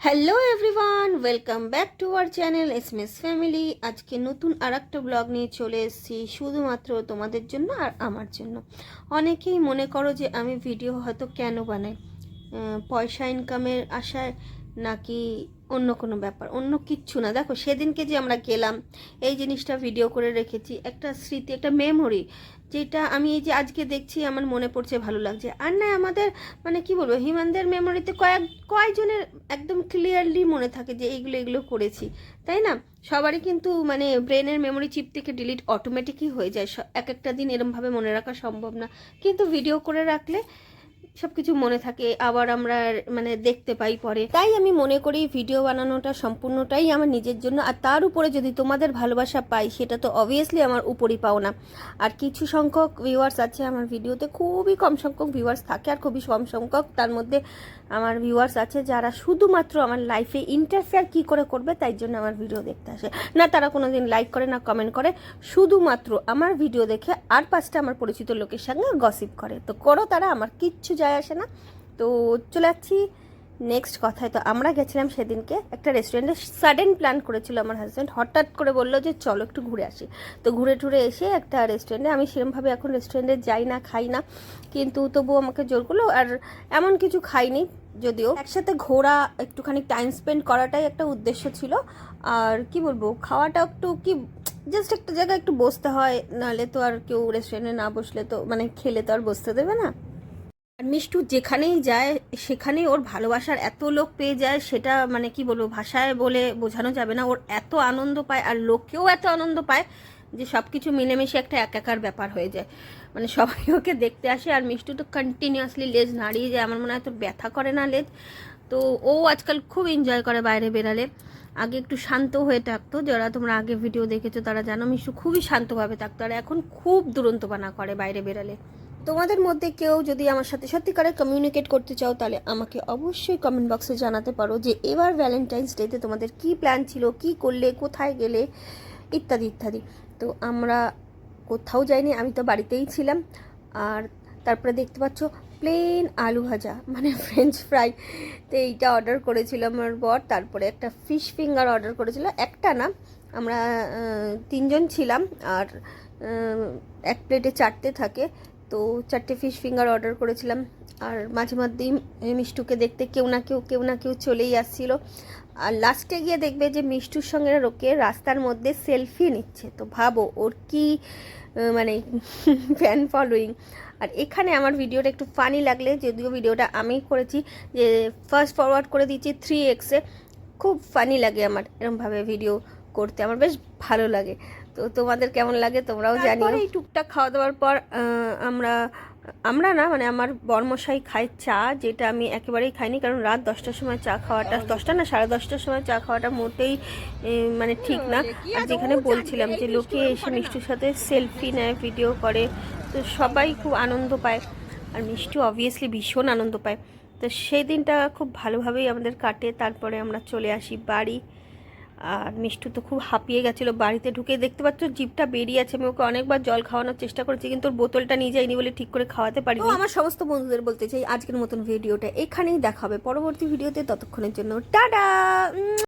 Hello everyone welcome back to our channel S miss family আজকে নতুন আর একটা blog নিয়ে চলে এসেছি, শুধুমাত্র তোমাদের জন্য আর আমার জন্য। অনেকেই মনে করো যে আমি ভিডিও হয়তো কেন বানাই? পয়সা ইনকামের আশায় নাকি অন্য কোনো ব্যাপার, অন্য কিচ্ছু না। দেখো, সেদিনকে যে আমরা গেলাম, এই জিনিসটা ভিডিও করে রেখেছি, একটা স্মৃতি, একটা মেমোরি যেটা আমি এই যে আজকে দেখছি, আমার মনে পড়ছে, ভালো লাগছে। আর না, আমাদের মানে কি বলব, হিমানদের মেমোরিতে কয়েক, কয়েকজনের একদম ক্লিয়ারলি মনে থাকে যে এইগুলো এগুলো করেছি, তাই না? সবারই কিন্তু মানে ব্রেনের মেমোরি চিপ থেকে ডিলিট অটোমেটিকই হয়ে যায়। এক একটা দিন এরমভাবে মনে রাখা সম্ভব না। কিন্তু ভিডিও করে রাখলে সব কিছু মনে থাকে, আবার আমরা মানে দেখতে পাই পরে। তাই আমি মনে করি ভিডিও বানানোটা সম্পূর্ণটাই আমার নিজের জন্য, আর তার উপরে যদি তোমাদের ভালোবাসা পাই, সেটা তো অবভিয়াসলি আমার উপরই পাও না। আর কিছু সংখ্যক ভিউয়ার্স আছে আমার ভিডিওতে, খুবই কম সংখ্যক ভিউয়ার্স থাকে, আর খুবই কম সংখ্যক তার মধ্যে আমার ভিউয়ার্স আছে যারা শুধুমাত্র আমার লাইফে ইন্টারফেয়ার কি করে করবে, তাই জন্য আমার ভিডিও দেখতে আসে। না, তারা কোনো দিন লাইক করে, না কমেন্ট করে, শুধুমাত্র আমার ভিডিও দেখে আর পাঁচটা আমার পরিচিত লোকের সঙ্গে গসিপ করে। তো করো তারা, আমার কিচ্ছু যায় আসে না। তো চলে যাচ্ছি নেক্সট কথায়। তো আমরা গেছিলাম সেদিনকে একটা রেস্টুরেন্টে সাডেন প্ল্যান করেছিল আমার হাজব্যান্ড হঠাৎ করে বলল যে, চলো একটু ঘুরে আসি। তো ঘুরে টুরে এসে একটা রেস্টুরেন্টে আমি সেরমভাবে এখন রেস্টুরেন্টে যাই না, খাই না। কিন্তু তবুও আমাকে জোর করল। আর এমন কিছু খাইনি যদিও। একসাথে ঘোরা, একটুখানি টাইম স্পেন্ড করাটাই একটা উদ্দেশ্য ছিল। আর কি বলব খাওয়াটা একটু কি জাস্ট একটা জায়গায় একটু বসতে হয়। নাহলে তো আর কেউ রেস্টুরেন্টে না বসলে তো মানে খেলে তো আর বসতে দেবে না। আর মিষ্টু যেখানেই যায়, সেখানেই ওর ভালোবাসার এত লোক পেয়ে যায়, সেটা মানে কি বলব, ভাষায় বলে বোঝানো যাবে না। ওর এত আনন্দ পায় আর লোকেও এত আনন্দ পায় যে সব কিছু মিলেমিশে একটা একাকার ব্যাপার হয়ে যায়। মানে সবাই ওকে দেখতে আসে আর মিষ্টু তো কন্টিনিউয়াসলি লেজ নাড়িয়ে যায়। আমার মনে হয় তো ব্যথা করে না লেজ। তো ও আজকাল খুব এনজয় করে বাইরে বেরালে। আগে একটু শান্ত হয়ে থাকতো। যারা তোমরা আগে ভিডিও দেখেছ তারা জানো মিষ্টু খুবই শান্তভাবে থাকতো। আর এখন খুব দুরন্তপানা করে বাইরে বেরালে। তোমাদের মধ্যে কেউ যদি আমার সাথে সত্যিকারে কমিউনিকেট করতে চাও, তাহলে আমাকে অবশ্যই কমেন্ট বক্সে জানাতে পারো যে এবার ভ্যালেন্টাইন্স ডেতে তোমাদের কি প্ল্যান ছিল, কি করলে, কোথায় গেলে, ইত্যাদি ইত্যাদি। তো আমরা কোথাও যাইনি, আমি তো বাড়িতেই ছিলাম। আর তারপরে দেখতে পাচ্ছ প্লেন আলু ভাজা মানে ফ্রেঞ্চ ফ্রাই তো এইটা অর্ডার করেছিল আমার বর। তারপরে একটা ফিশ ফিঙ্গার অর্ডার করেছিল, একটা না, আমরা তিনজন ছিলাম। আর এক প্লেটে চারটে থাকে। তো চারটে ফিশ ফিঙ্গার অর্ডার করেছিলাম। আর মাঝে মধ্যেই মিষ্টুকে দেখতে কেউ না কেউ কেউ না কেউ চলেই আসছিল। আর লাস্টে গিয়ে দেখবে যে মিষ্টুর সঙ্গে রোকে রাস্তার মধ্যে সেলফি নিচ্ছে। তো ভাবো ওর কি মানে ফ্যান ফলোয়িং আর এখানে আমার ভিডিওটা একটু ফানি লাগলে, যদিও ভিডিওটা আমি করেছি, যে ফার্স্ট ফরওয়ার্ড করে দিচ্ছি থ্রি এক্সে খুব ফানি লাগে আমার এরমভাবে ভিডিও করতে আমার বেশ ভালো লাগে। তো তোমাদের কেমন লাগে তোমরাও জানিও। এই টুকটাক খাওয়া দাওয়ার পর আমরা আমরা না মানে আমার বর্মশাই খায় চা যেটা আমি একেবারেই খাইনি কারণ রাত দশটার সময় চা খাওয়াটা দশটা না সাড়ে দশটার সময় চা খাওয়াটা মোটেই মানে ঠিক না। আর যেখানে বলছিলাম যে লোকে এসে মিষ্টির সাথে সেলফি নেয় ভিডিও করে তো সবাই খুব আনন্দ পায়। আর মিষ্টি অবভিয়াসলি ভীষণ আনন্দ পায়। তো সেই দিনটা খুব ভালোভাবেই আমাদের কাটে তারপরে আমরা চলে আসি বাড়ি। আর মিষ্টু তো খুব হাঁপিয়ে গেছিল। বাড়িতে ঢুকে দেখতে পাচ্ছ জিপটা বেরিয়ে আছে। আমি ওকে অনেকবার জল খাওয়ানোর চেষ্টা করেছি কিন্তু ওর বোতলটা নিয়ে যাইনি বলে ঠিক করে খাওয়াতে পারি আমার সমস্ত বন্ধুদের বলতে চাই আজকের মতন ভিডিওটা এখানেই দেখাবে পরবর্তী ভিডিওতে ততক্ষণের জন্য টাটা!